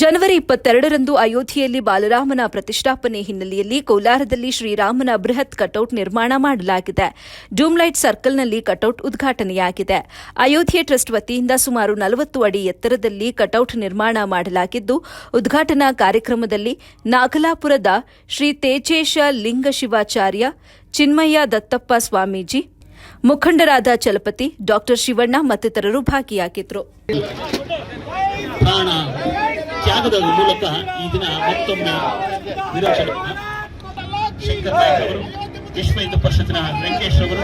ಜನವರಿ ಇಪ್ಪತ್ತೆರಡರಂದು ಅಯೋಧ್ಯೆಯಲ್ಲಿ ಬಾಲರಾಮನ ಪ್ರತಿಷ್ಠಾಪನೆ ಹಿನ್ನೆಲೆಯಲ್ಲಿ ಕೋಲಾರದಲ್ಲಿ ಶ್ರೀರಾಮನ ಬೃಹತ್ ಕಟೌಟ್ ನಿರ್ಮಾಣ ಮಾಡಲಾಗಿದೆ. ಡೂಮ್ಲೈಟ್ ಸರ್ಕಲ್ನಲ್ಲಿ ಕಟೌಟ್ ಉದ್ಘಾಟನೆಯಾಗಿದೆ. ಅಯೋಧ್ಯೆ ಟ್ರಸ್ಟ್ ವತಿಯಿಂದ ಸುಮಾರು ನಲವತ್ತು ಅಡಿ ಎತ್ತರದಲ್ಲಿ ಕಟೌಟ್ ನಿರ್ಮಾಣ ಮಾಡಲಾಗಿದ್ದು, ಉದ್ಘಾಟನಾ ಕಾರ್ಯಕ್ರಮದಲ್ಲಿ ನಾಗಲಾಪುರದ ಶ್ರೀ ತೇಜೇಶ ಲಿಂಗಶಿವಾಚಾರ್ಯ ಚಿನ್ಮಯ್ಯ ದತ್ತಪ್ಪ ಸ್ವಾಮೀಜಿ, ಮುಖಂಡರಾದ ಚಲಪತಿ ಡಾ ಶಿವಣ್ಣ ಮತ್ತಿತರರು ಭಾಗಿಯಾಗಿದ್ದರು. ತ್ಯಾಗದ ಮೂಲಕ ಈ ದಿನ ಮತ್ತೊಮ್ಮೆ ವಿರೋಚನ ಶಂಕರ್ ನಾಯಕ್ ಅವರು ವಿಶ್ವ ಹಿಂದೂ ಪರಿಷತ್ತಿನ ವೆಂಕಟೇಶ್ ಅವರು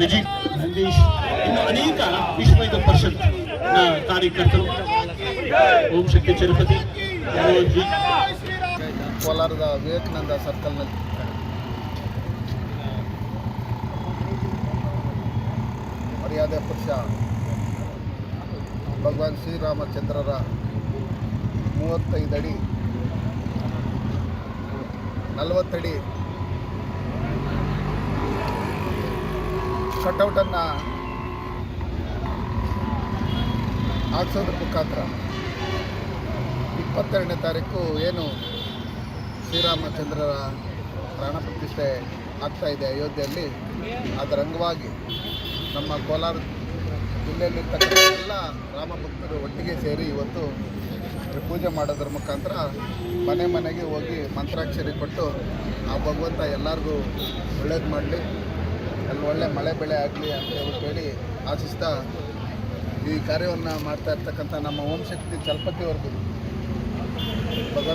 ವಿಜಯ್ ನಂದೀಶ್, ಇನ್ನು ಅನೇಕ ವಿಶ್ವ ಹಿಂದೂ ಪರಿಷತ್ ಕಾರ್ಯಕರ್ತರು, ಓಂ ಶಕ್ತಿ ತಿರುಪತಿ ಕೋಲಾರದ ವಿವೇಕಾನಂದ ಸರ್ಕಲ್ನಲ್ಲಿ. ಮರ್ಯಾದೆ ಪುರುಷ ಭಗವಾನ್ ಶ್ರೀರಾಮಚಂದ್ರರ ಮೂವತ್ತೈದು ಅಡಿ. ನಲವತ್ತಡಿ. ಕಟೌಟನ್ನು ಹಾಕ್ಸೋದ್ರ ಮುಖಾಂತರ ಇಪ್ಪತ್ತೆರಡನೇ ತಾರೀಕು ಏನು ಶ್ರೀರಾಮಚಂದ್ರರ ಪ್ರಾಣ ಪ್ರತಿಷ್ಠೆ ಆಗ್ತಾ ಇದೆ ಅಯೋಧ್ಯೆಯಲ್ಲಿ. ಅದರ ಅಂಗವಾಗಿ ನಮ್ಮ ಕೋಲಾರ ಜಿಲ್ಲೆಯಲ್ಲಿರ್ತಕ್ಕಂಥ ಎಲ್ಲ ರಾಮ ಭಕ್ತರು ಒಟ್ಟಿಗೆ ಸೇರಿ ಇವತ್ತು ಪೂಜೆ ಮಾಡೋದ್ರ ಮುಖಾಂತರ ಮನೆ ಮನೆಗೆ ಹೋಗಿ ಮಂತ್ರಾಕ್ಷರಿ ಕೊಟ್ಟು ಆ ಭಗವಂತ ಎಲ್ಲರಿಗೂ ಒಳ್ಳೇದು ಮಾಡಲಿ. ಅಲ್ಲಿ ಒಳ್ಳೆ ಮಳೆ ಬೆಳೆ ಆಗಲಿ ಅಂತ ಹೇಳಿ ಆಶಿಸ್ತಾ ಈ ಕಾರ್ಯವನ್ನು ಮಾಡ್ತಾ ಇರ್ತಕ್ಕಂಥ ನಮ್ಮ ಓಂ ಶಕ್ತಿ ಚಲಪತಿವರೆಗೂ. ಭಗವಂತ